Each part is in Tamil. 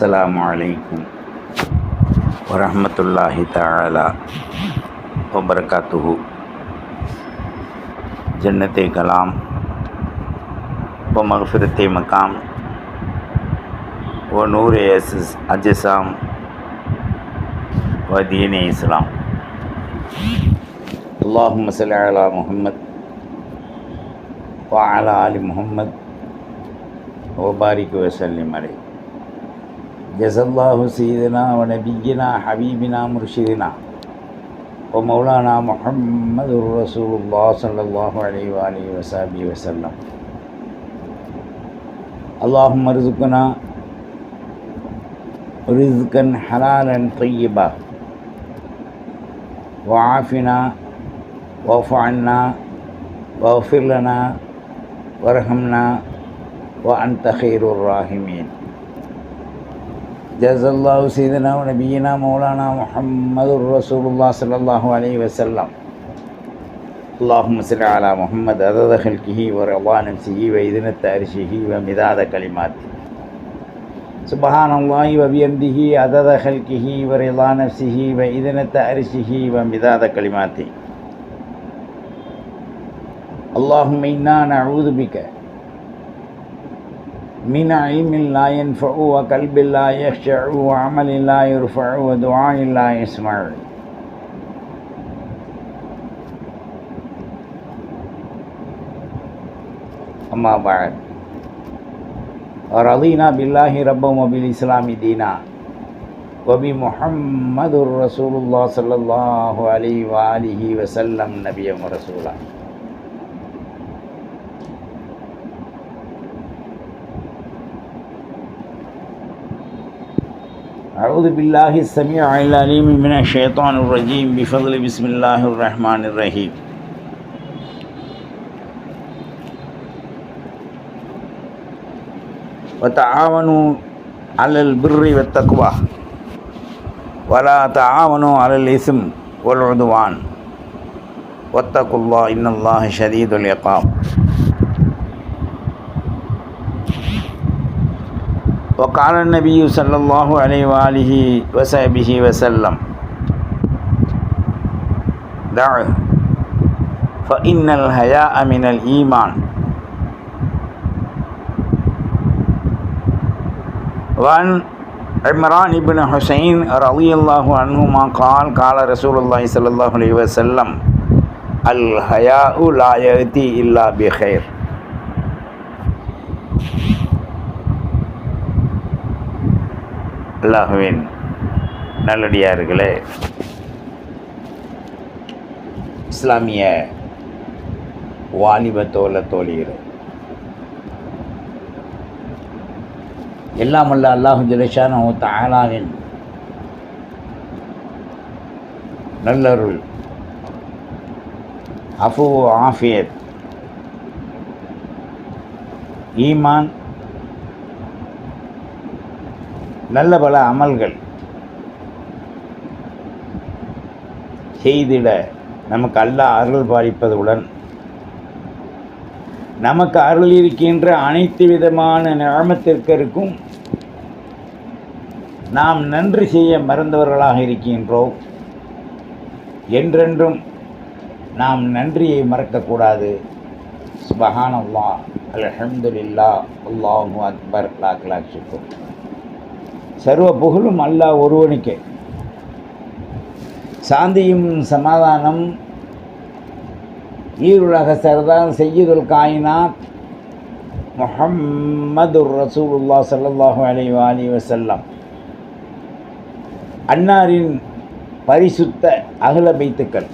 السلام عليكم ورحمة الله تعالى وبركاته جنت کلام و مغفرت مقام و نور اجسام و دین اسلام اللهم صل على محمد وعلى آل محمد وبارك وسلم عليه جزا الله سيدنا ونبينا حبيبنا مرشدنا ومولانا محمد رسول الله صلى الله عليه وآله وصحبه وسلم اللهم ارزقنا رزقا حلالا طيبا وعافنا واعف عنا واغفر لنا وارحمنا وأنت خير الراحمين جزا الله سيدنا ونبينا مولانا محمد رسول الله صلى الله عليه وسلم. اللهم صل على محمد عدد خلقه ورضا نفسه وإذنة عرشه ومداد كلماته. سبحان الله وبحمده عدد خلقه ورضا نفسه وإذنة عرشه ومداد كلماته. اللهم إنا نعوذ بك من علم لا ينفع وقلب لا يخشع وعمل لا يرفع ودعاء لا يسمع. أما بعد. رضينا بالله ربا وبالإسلام دينا. وبمحمد رسول الله صلى الله عليه وآله وسلم نبيا ورسولا أعوذ بالله السميع العليم من الشيطان الرجيم بفضل بسم الله الرحمن الرحيم. وتعاونوا على البر والتقوى. ولا تعاونوا على الإثم والعدوان. واتقوا الله إن الله شديد العقاب. وقال النبي صلى الله عليه وآله وصحبه وسلم. دع. فإن الحياء من الإيمان. وعن عمران بن حسين رضي الله عنهما قال قال رسول الله صلى الله عليه وسلم الحياء لا يأتي إلا بخير. அல்லாஹுவின் நல்லடியார்களே. இஸ்லாமிய வாலிப தோல தோழிகள். எல்லாம் அல்ல அல்லாஹு ஜலேஷான தாலாவின் நல்லருள் அஃபு ஆஃபியத் ஈமான் நல்ல பல அமல்கள். செய்திட நமக்கு அல்லாஹ் அருள் பாலிப்பதுடன் நமக்கு அருள் இருக்கின்ற அனைத்து விதமான நியமத்திற்கும் நாம் நன்றி செய்ய மறந்தவர்களாக இருக்கின்றோம். என்றென்றும் நாம் நன்றியை மறக்கக்கூடாது. சுபஹானல்லா அலஹம்துல்லா அல்லாஹு அக்பர் லாக் லாக் சர்வ புகழும் அல்லாஹ் ஒருவனுக்கே. சாந்தியும் சமாதானம் ஈருலக சரதான் செய்யுதல் காயினாத் முஹம்மது ரசூலுல்லா சல்லாஹூ அலி அலி வசல்லம் அன்னாரின் பரிசுத்த அகல பைத்துக்கள்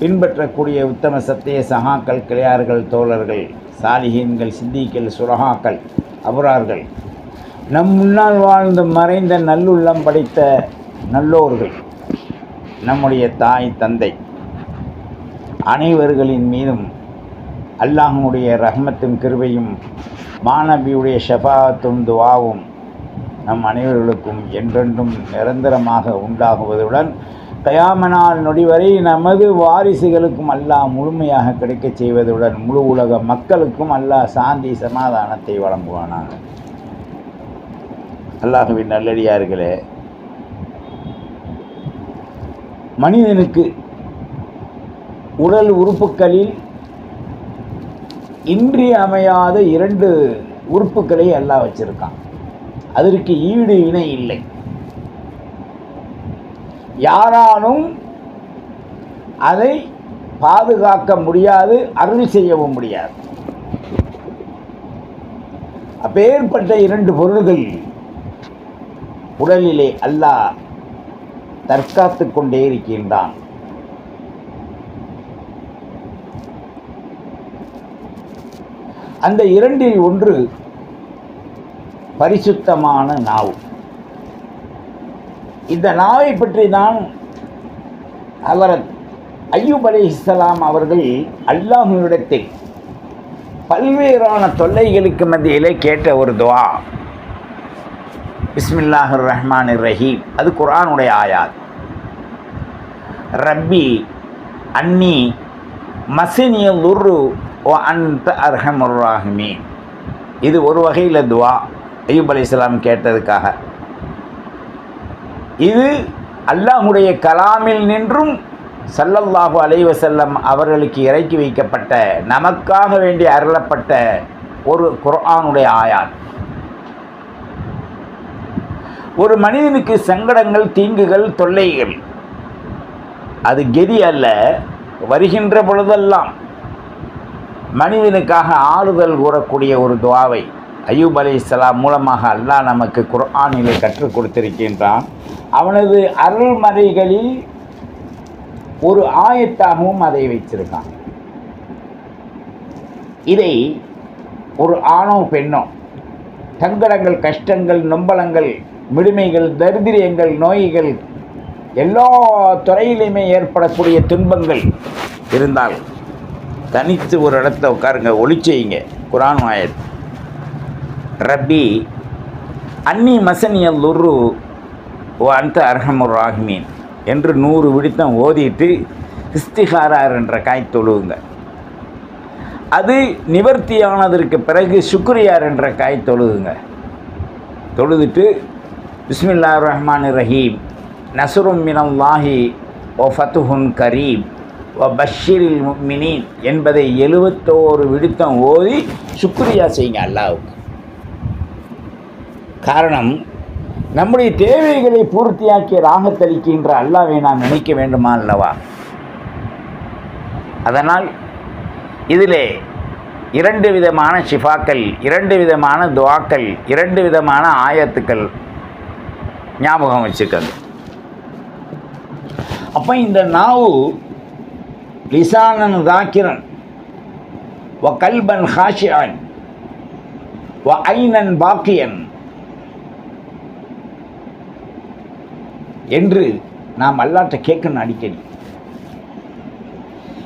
பின்பற்றக்கூடிய உத்தம சத்திய சகாக்கள் கிளையார்கள் தோழர்கள் சாலிகீன்கள் சித்திகள் சுரகாக்கள் அபரார்கள் நம் முன்னால் வாழ்ந்த மறைந்த நல்லுள்ளம் படைத்த நல்லோர்கள் நம்முடைய தாய் தந்தை அனைவர்களின் மீதும் அல்லாஹனுடைய ரஹ்மத்தும் கிருபையும் மாணவியுடைய ஷஃபாத்தும் துவாவும் நம் அனைவர்களுக்கும் என்றென்றும் நிரந்தரமாக உண்டாகுவதுடன் கயாமனால் நொடி வரை நமது வாரிசுகளுக்கும் அல்லாஹ் முழுமையாக கிடைக்கச் செய்வதுடன் முழு உலக மக்களுக்கும் அல்லாஹ் சாந்தி சமாதானத்தை வழங்குவானாங்க அல்லாஹுவின் நல்லடியார்களே. மனிதனுக்கு உடல் உறுப்புகளில் இன்றியமையாத இரண்டு உறுப்புகளை எல்லாம் வச்சிருக்கான். அதற்கு ஈடு இணை இல்லை. யாராலும் அதை பாதுகாக்க முடியாது அருள் செய்யவும் முடியாது. அப்பேற்பட்ட இரண்டு பொருள்கள் உடலிலே அல்லாஹ் தற்காத்து கொண்டே இருக்கின்றான். அந்த இரண்டில் ஒன்று பரிசுத்தமான நாவு. இந்த நாவை பற்றி தான் அவர் ஐயூப் அலி இஸ்லாம் அவர்கள் அல்லாஹுவிடத்தில் பல்வேறான தொல்லைகளுக்கு மத்தியிலே கேட்ட ஒரு துவா. பிஸ்மில்லாஹிர் ரஹ்மான் ரஹீம் அது குரானுடைய ஆயாத். ரப்பி அன்னி மசினிய லுர்ரு ஓ அந்த அர்ஹமுர் ராஹிமீன். இது ஒரு வகையில் துவா ஐயூப் அலி இஸ்லாம் கேட்டதுக்காக. இது அல்லாஹுடைய கலாமில் நின்றும் சல்லல்லாஹு அலைவசல்லம் அவர்களுக்கு இறக்கி வைக்கப்பட்ட நமக்காக வேண்டி அருளப்பட்ட ஒரு குர்ஆனுடைய ஆயாத். ஒரு மனிதனுக்கு சங்கடங்கள் தீங்குகள் தொல்லைகள் அது கெதி அல்ல வருகின்ற பொழுதெல்லாம் மனிதனுக்காக ஆறுதல் கூறக்கூடிய ஒரு துவாவை அய்யூப் அலி இஸ்லாம் மூலமாக அல்லாஹ் நமக்கு குர்ஆனிலே கற்றுக் கொடுத்திருக்கின்றான். அவனது அருள்மறைகளில் ஒரு ஆயத்தாகவும் அதை வைச்சிருக்கான் இதை ஒரு ஆணோ பெண்ணோ சங்கடங்கள் கஷ்டங்கள் நொம்பலங்கள் விடுமைகள் தரித்திரியங்கள் நோய்கள் எல்லா துறையிலையுமே ஏற்படக்கூடிய துன்பங்கள் இருந்தால் தனித்து ஒரு இடத்த உட்காருங்க ஒளி செய்யுங்க. குரான் ஆயத். ரப்பி அன்னி மசனியல் லுரு ஓ அந்த அர்ஹமுர் ராஹ்மீன் என்று நூறு விடுத்தம் ஓதிட்டு இஸ்திகாரார் என்ற காய் தொழுவுங்க. அது நிவர்த்தியானதற்கு பிறகு சுக்ரியார் என்ற காய் தொழுதுங்க தொழுதுட்டு பிஸ்மில்லா ரஹ்மான் ரஹீம் நசுரும் மினல்லாஹி ஓ ஃபத்துஹுன் கரீம் ஓ பஷீரில் மினின் என்பதை எழுபத்தோரு விடுத்தம் ஓதி சுக்ரியா செய்யுங்க அல்லாவுக்கு. காரணம் நம்முடைய தேவைகளை பூர்த்தியாக்கிய ராகத்தளிக்கின்ற அல்லாவை நாம் நினைக்க வேண்டுமா அல்லவா? அதனால் இதிலே இரண்டு விதமான ஷிஃபாக்கள் இரண்டு விதமான துவாக்கள் இரண்டு விதமான ஆயத்துக்கள் ஞாபகம் வச்சுக்கங்க. அப்போ இந்த நாவு லிசானன் தாக்கிரன். வ கல்பன் ஹாஷியான். வ ஐனன் பாக்கியன். என்று நாம் அல்லாட்ட கேட்கணும் அடிக்கடி.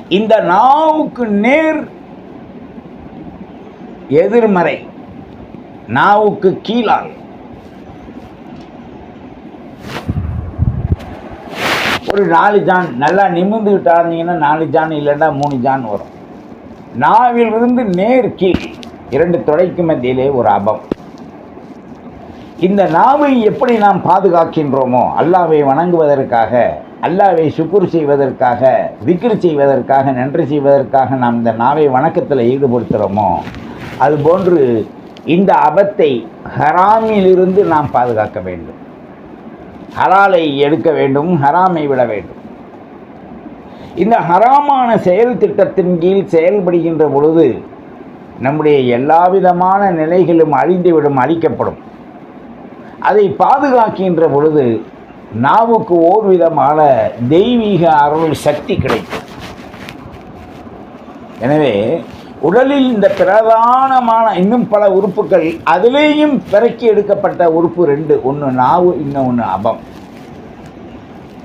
இந்த நாவுக்கு நேர் எதிர்மறை. நாவுக்கு கீழால். ஒரு நாலு ஜான் நல்லா நிமிர்ந்து விட்டாருந்தீங்கன்னா நாலு ஜான் இல்லைன்னா மூணு ஜான் வரும். நாவிலிருந்து நேர் கீழ் இரண்டு தொடைக்கு மத்தியிலே ஒரு அபம். இந்த நாவை எப்படி நாம் பாதுகாக்கின்றோமோ அல்லாவை வணங்குவதற்காக அல்லாவை சுக்குர் செய்வதற்காக விக்ரு செய்வதற்காக நன்றி செய்வதற்காக நாம் இந்த நாவை வணக்கத்தில் ஈடுபடுத்துகிறோமோ அதுபோன்று இந்த அபத்தை ஹராமிலிருந்து நாம் பாதுகாக்க வேண்டும். ஹலாலை எடுக்க வேண்டும் ஹராமை விட வேண்டும். இந்த ஹராமான செயல் திட்டத்தின் கீழ் செயல்படுகின்ற பொழுது நம்முடைய எல்லாவிதமான நிலைகளும் அழிந்துவிடும் அழிக்கப்படும். அதை பாதுகாக்கின்ற பொழுது நாவுக்கு ஓர் விதமான தெய்வீக அருள் சக்தி கிடைக்கும். எனவே உடலில் இந்த பிரதானமான இன்னும் பல உறுப்புகள் அதுலேயும் பிறக்கி எடுக்கப்பட்ட உறுப்பு ரெண்டு. ஒன்று நாவு இன்னொன்று அபம்.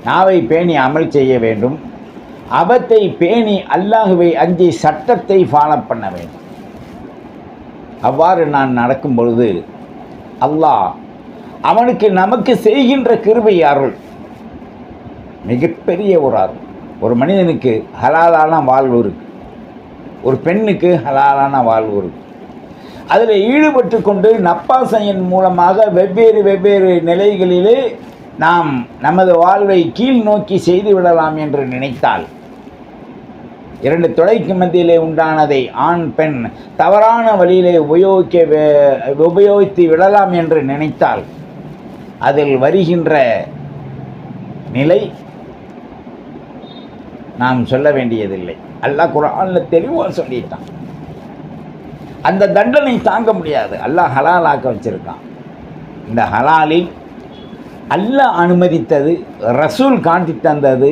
நாவை பேணி அமல் செய்ய வேண்டும். அபத்தை பேணி அல்லாஹுவை அஞ்சி சட்டத்தை ஃபாலோ பண்ண வேண்டும். அவ்வாறு நான் நடக்கும் பொழுது அல்லாஹ் அவனுக்கு நமக்கு செய்கின்ற கிருபை அருள். மிகப்பெரிய ஒரு அருள். ஒரு மனிதனுக்கு ஹலாலான வாழ்வு இருக்குது ஒரு பெண்ணுக்கு ஹலாலான வாழ்வு இருக்கும். அதில் ஈடுபட்டு கொண்டு நப்பாசையின் மூலமாக வெவ்வேறு வெவ்வேறு நிலைகளிலே நாம் நமது வாழ்வை கீழ் நோக்கி செய்து விடலாம் என்று நினைத்தால் இரண்டு தொலைக்கு மத்தியிலே உண்டானதை ஆண் பெண் தவறான வழியிலே உபயோகிக்க வே- உபயோகித்து விடலாம் என்று நினைத்தால் அதில் வருகின்ற நிலை நாம் சொல்ல வேண்டியதில்லை. அல்லாஹ் குரானில் தெளிவாக சொல்லிட்டான். அந்த தண்டனை தாங்க முடியாது. அல்லாஹ் ஹலாலாக்க வச்சிருக்கான். இந்த ஹலாலில் அல்லாஹ் அனுமதித்தது ரசூல் காட்டி தந்தது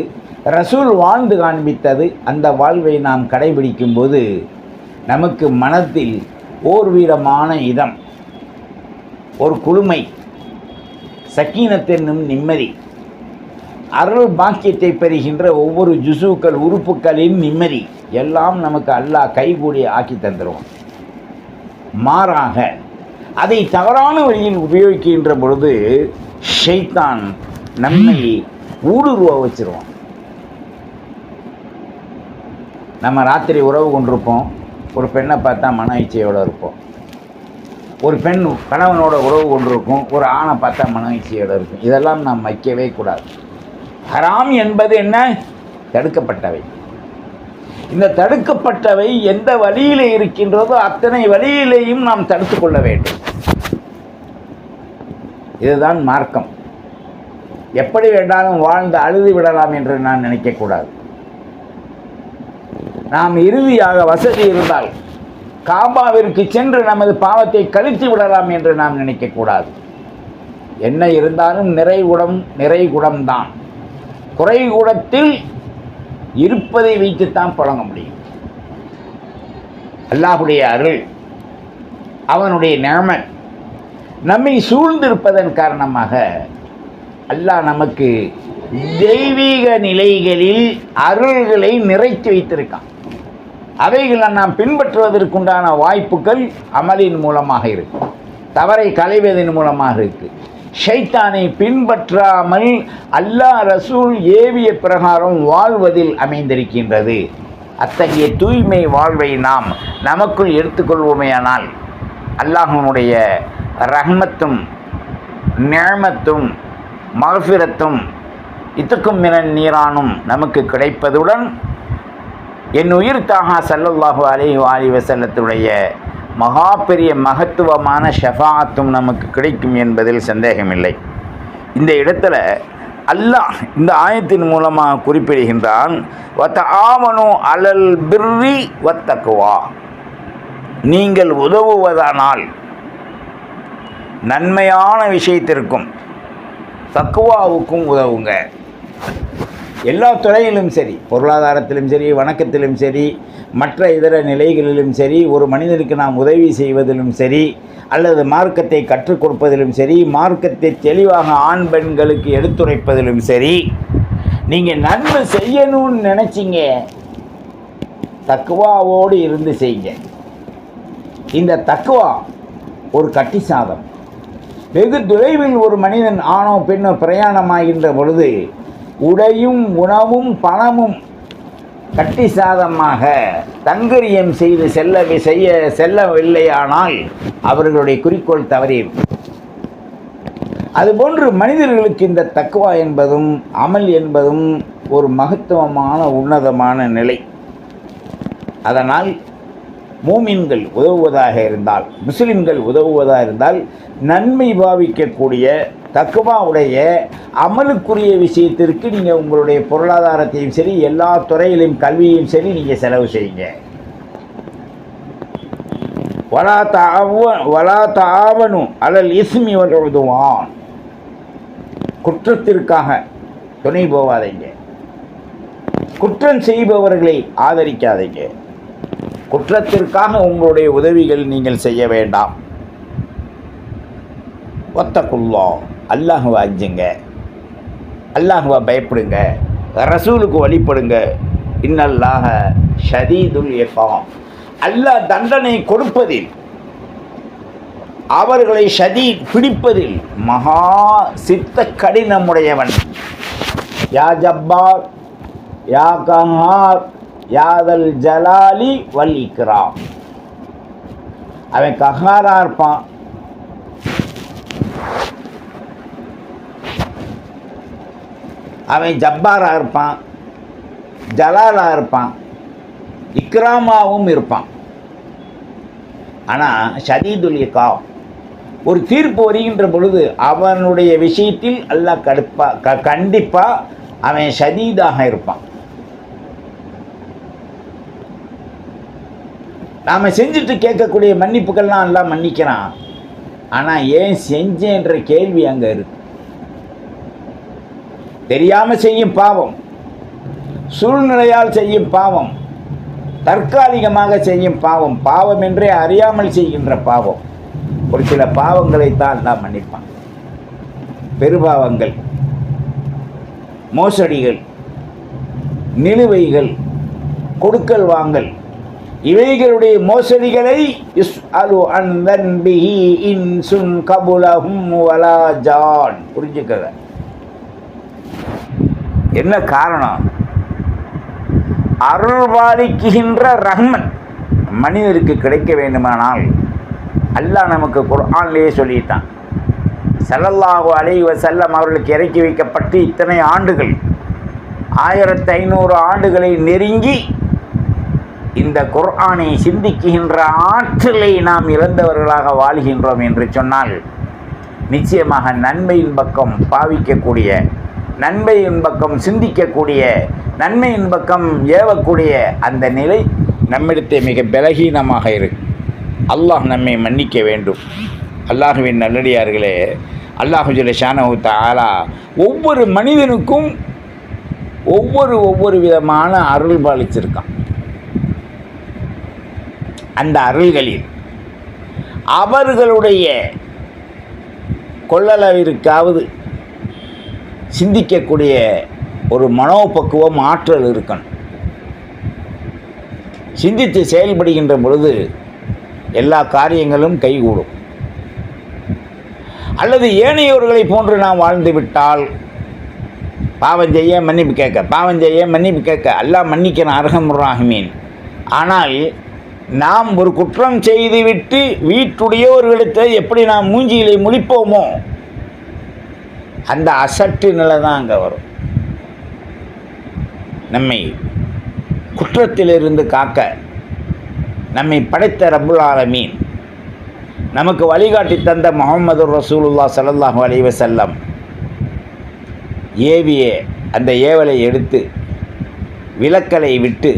ரசூல் வாழ்ந்து காண்பித்தது அந்த வாழ்வை நாம் கடைபிடிக்கும் போது நமக்கு மனத்தில் ஓர் வீரமான இதம் ஒரு குழுமை சக்கீனத்தென்னும் நிம்மதி அருள் பாக்கியத்தை பெறுகின்ற ஒவ்வொரு ஜுசுக்கள் உறுப்புகளின் நிம்மதி எல்லாம் நமக்கு அல்லாஹ் கைகூடி ஆக்கி தந்துடுவோம் மாறாக அதை தவறான வழியில் உபயோகிக்கின்ற பொழுது ஷைத்தான் நம்மை ஊடுருவ வச்சிருவான். நம்ம ராத்திரி உறவு கொண்டிருப்போம். ஒரு பெண்ணை பார்த்தா மன இச்சையோடு இருப்போம். ஒரு பெண் கணவனோட உறவு கொண்டிருக்கும். ஒரு ஆணை பார்த்தா மன இச்சையோடு இருக்கும். இதெல்லாம் நாம் வைக்கவே கூடாது. ஹராம் என்பது என்ன? தடுக்கப்பட்டவை. இந்த தடுக்கப்பட்டவை எந்த வழியில் இருக்கின்றதோ அத்தனை வழியிலேயும் நாம் தடுத்து கொள்ள வேண்டும். இதுதான் மார்க்கம். எப்படி வேண்டாலும் வாழ்ந்து அழுது விடலாம் என்று நான் நினைக்கக்கூடாது நாம் இறுதியாக வசதி இருந்தால் காபாவிற்கு சென்று நமது பாவத்தை கழித்து விடலாம் என்று நாம் நினைக்கக்கூடாது என்ன இருந்தாலும் நிறைகுடம் நிறைகுடம்தான் குறைகூடத்தில் இருப்பதை வைத்துத்தான் புழங்க முடியும். அல்லாஹுடைய அருள் அவனுடைய நிழமன் நம்மை சூழ்ந்திருப்பதன் காரணமாக அல்லாஹ் நமக்கு தெய்வீக நிலைகளில் அருள்களை நிறைத்து வைத்திருக்கான். அவைகளை நாம் பின்பற்றுவதற்குண்டான வாய்ப்புகள் அமலின் மூலமாக இருக்கும் தவறை களைவதன் மூலமாக இருக்குது ஷைத்தானை பின்பற்றாமல் அல்லாஹ் ரசூல் ஏவிய பிரகாரம் வாழ்வதில் அமைந்திருக்கின்றது. அத்தகைய தூய்மை வாழ்வை நாம் நமக்குள் எடுத்துக்கொள்வோமேயானால் அல்லாஹனுடைய ரஹ்மத்தும் நிழமத்தும் மகஃபிரத்தும் இத்துக்கும் மினன் நீரானும் நமக்கு கிடைப்பதுடன் என் உயிர் தாகா சல்லல்லாஹு அலி வாலி வசல்லத்துடைய மகா பெரிய மகத்துவமான ஷஃபாத்தும் நமக்கு கிடைக்கும் என்பதில் சந்தேகமில்லை. இந்த இடத்துல அல்லாஹ் இந்த ஆயத்தின் மூலமாக குறிப்பிடுகின்றான் வத்த ஆவனு அலல் பிர்ரி வத்தக்குவா நீங்கள் உதவுவதானால் நன்மையான விஷயத்திற்கும் தக்குவாவுக்கும் உதவுங்க. எல்லா துறையிலும் சரி பொருளாதாரத்திலும் சரி வணக்கத்திலும் சரி மற்ற இதர நிலைகளிலும் சரி ஒரு மனிதனுக்கு நாம் உதவி செய்வதிலும் சரி அல்லது மார்க்கத்தை கற்றுக் கொடுப்பதிலும் சரி மார்க்கத்தை தெளிவாக ஆண் பெண்களுக்கு எடுத்துரைப்பதிலும் சரி நீங்கள் நன்மை செய்யணும்னு நினச்சிங்க தக்குவாவோடு இருந்து செய்யுங்க. இந்த தக்குவா ஒரு கட்டி சாதம். வெகு தொலைவில் ஒரு மனிதன் ஆணோ பெண்ணோ பிரயாணமாகின்ற பொழுது உடையும் உணவும் பணமும் கட்டி சாதமாக தங்கரியம் செய்து செல்ல செய்ய செல்லவில்லையானால் அவர்களுடைய குறிக்கோள் தவறியும் அதுபோன்று மனிதர்களுக்கு இந்த தக்குவா என்பதும் அமல் என்பதும் ஒரு மகத்துவமான உன்னதமான நிலை. அதனால் மூமின்கள் உதவுவதாக இருந்தால் முஸ்லிம்கள் உதவுவதாக இருந்தால் நன்மை பாவிக்கக்கூடிய தக்குவாவுடைய அமலுக்குரிய விஷயத்திற்கு நீங்கள் உங்களுடைய பொருளாதாரத்தையும் சரி எல்லா துறையிலும் கல்வியையும் சரி நீங்கள் செலவு செய்யுங்க. வலா தாவ வலா தாவனும் அலல் இஸ்மி உதவான். குற்றத்திற்காக துணை போவாதீங்க. குற்றம் செய்பவர்களை ஆதரிக்காதீங்க. குற்றத்திற்காக உங்களுடைய உதவிகள் நீங்கள் செய்ய வேண்டாம். ஒத்தக்குள்ளோம் அல்லாஹுவை அஞ்சுங்க. அல்லாஹுவை பயப்படுங்க. ரசூலுக்கு வழிபடுங்க. இன்னல்லாக ஷதீதுல் எஃபாம் அல்லாஹ் தண்டனை கொடுப்பதில் அவர்களை ஷதீத் பிடிப்பதில் மகா சித்த கடினமுடையவன். யா ஜப்பார் யா கஹார் யாதல் ஜலாலி வல் இக்ராம். அவன் கஹாராக இருப்பான். அவன் ஜப்பாராக இருப்பான் ஜலாலாக இருப்பான் இக்ராமாவும் இருப்பான். ஆனால் ஷதீதுல் இகாம் ஒரு தீர்ப்பு வருகின்ற பொழுது அவனுடைய விஷயத்தில் அல்லாஹ் கடுப்பா க கண்டிப்பாக அவன் ஷதீதாக இருப்பான். நாம் செஞ்சுட்டு கேட்கக்கூடிய மன்னிப்புகள்லாம் எல்லாம் மன்னிக்கிறான். ஆனால் ஏன் செஞ்சேன்ற கேள்வி அங்கே இருக்கு. தெரியாமல் செய்யும் பாவம் சூழ்நிலையால் செய்யும் பாவம் தற்காலிகமாக செய்யும் பாவம் பாவம் என்றே அறியாமல் செய்கின்ற பாவம். ஒரு சில பாவங்களைத்தான் நாம் மன்னிப்பான். பெருபாவங்கள் மோசடிகள் நிலுவைகள் கொடுக்கல் வாங்கல் இவைகளுடைய மோசடிகளை புரிஞ்சுக்கிறேன் என்ன காரணம்? அருள்வாளிக்குகின்ற ரஹ்மன் மனிதருக்கு கிடைக்க வேண்டுமானால் அல்லாஹ் நமக்கு குர்ஆன்லேயே சொல்லிட்டான். ஸல்லல்லாஹு அலைஹி செல்லம் அவர்களுக்கு இறக்கி வைக்கப்பட்டு இத்தனை ஆண்டுகள் ஆயிரத்தி ஐநூறு ஆண்டுகளை நெருங்கி இந்த குர்ஆனை சிந்திக்குகின்ற ஆற்றலை நாம் இழந்தவர்களாக வாழ்கின்றோம் என்று சொன்னால் நிச்சயமாக நன்மையின் பக்கம் பாவிக்கக்கூடிய நன்மையின் பக்கம் சிந்திக்கக்கூடிய நன்மையின் பக்கம் ஏவக்கூடிய அந்த நிலை நம்மிடத்தை மிக பலகீனமாக இருக்கு அல்லாஹ் நம்மை மன்னிக்க வேண்டும். அல்லாஹுவின் நல்லடியார்களே அல்லாஹு ஜல்ல ஆலா ஒவ்வொரு மனிதனுக்கும் ஒவ்வொரு ஒவ்வொரு விதமான அருள் பாலிச்சிருக்கான். அந்த அருள்களில் அவர்களுடைய கொள்ளளவிற்காவது சிந்திக்கக்கூடிய ஒரு மனோபக்குவம் ஆற்றல் இருக்கணும். சிந்தித்து செயல்படுகின்ற பொழுது எல்லா காரியங்களும் கைகூடும். அல்லது ஏனையோர்களை போன்று நாம் வாழ்ந்து விட்டால் பாவம் செய்ய மன்னிப்பு கேட்க பாவம் செய்ய மன்னிப்பு கேட்க எல்லாம் மன்னிக்கிற அர்ஹமுராஹிமீன் ஆனால் நாம் ஒரு குற்றம் செய்துவிட்டு வீட்டுடையோர்களிடத்தை எப்படி நாம் மூஞ்சியிலே முழிப்போமோ அந்த அசட்டு நிலை தான் அங்கே வரும். நம்மை குற்றத்திலிருந்து காக்க நம்மை படைத்த ரபுல் ஆலமீன் நமக்கு வழிகாட்டி தந்த முகமது ரசூலுல்லா சல்லாஹூ அலைஹி செல்லம் ஏவிய அந்த ஏவலை எடுத்து விலக்கலை விட்டு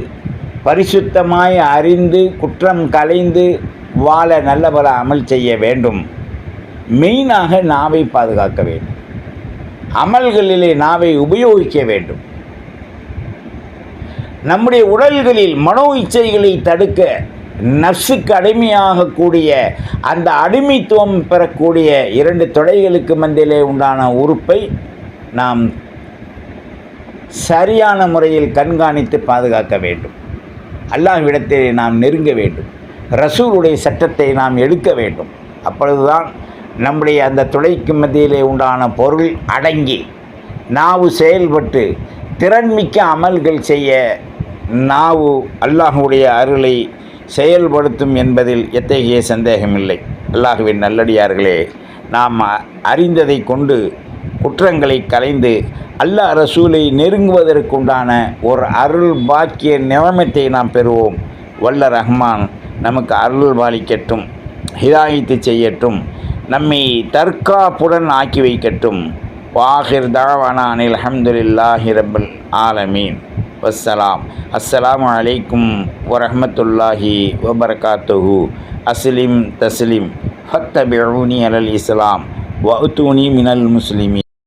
பரிசுத்தமாய் அறிந்து குற்றம் கலைந்து வாழ நல்லபல அமல் செய்ய வேண்டும். மெயினாக நாவை பாதுகாக்க வேண்டும். அமல்களிலே நாவை உபயோகிக்க வேண்டும். நம்முடைய உடல்களில் மனோ இச்சைகளை தடுக்க நர்ஸுக்கு அடிமையாகக்கூடிய அந்த அடிமைத்துவம் பெறக்கூடிய இரண்டு தொடைகளுக்கு மந்தியிலே உண்டான உறுப்பை நாம் சரியான முறையில் கண்காணித்து பாதுகாக்க வேண்டும். அல்லாஹ்விடத்தில் நாம் நெருங்க வேண்டும். ரசூலுடைய சட்டத்தை நாம் எடுக்க வேண்டும். அப்பொழுதுதான் நம்முடைய அந்த துளைக்கு மத்தியிலே உண்டான பொருள் அடங்கி நாவு செயல்பட்டு திறன்மிக்க அமல்கள் செய்ய நாவு அல்லாஹுடைய அருளை செயல்படுத்தும் என்பதில் எத்தகைய சந்தேகமில்லை. அல்லாஹுவின் நல்லடியார்களே நாம் அறிந்ததை கொண்டு குற்றங்களை கலைந்து அல்லாஹ் ரசூலை நெருங்குவதற்குண்டான ஒரு அருள் பாக்கிய நிலைமத்தை நாம் பெறுவோம். வல்ல ரஹ்மான் நமக்கு அருள் பாலிக்கட்டும் ஹிதாயத்து செய்யட்டும். நம்மை தற்காப்புடன் ஆக்கி வைக்கட்டும். வாஹிர் தாவானா அனில் அஹமதுல்லாஹி ரப்பல் ஆலமீன். வசலாம் அஸ்ஸலாமு அலைக்கும் வரமத்துல்லாஹி வபரகாத்துஹு. அஸ்லிம் தஸ்லிம். ஃபத்தபிஊனி அலல் இஸ்லாம். வஅத்தூனி மினல் முஸ்லிமி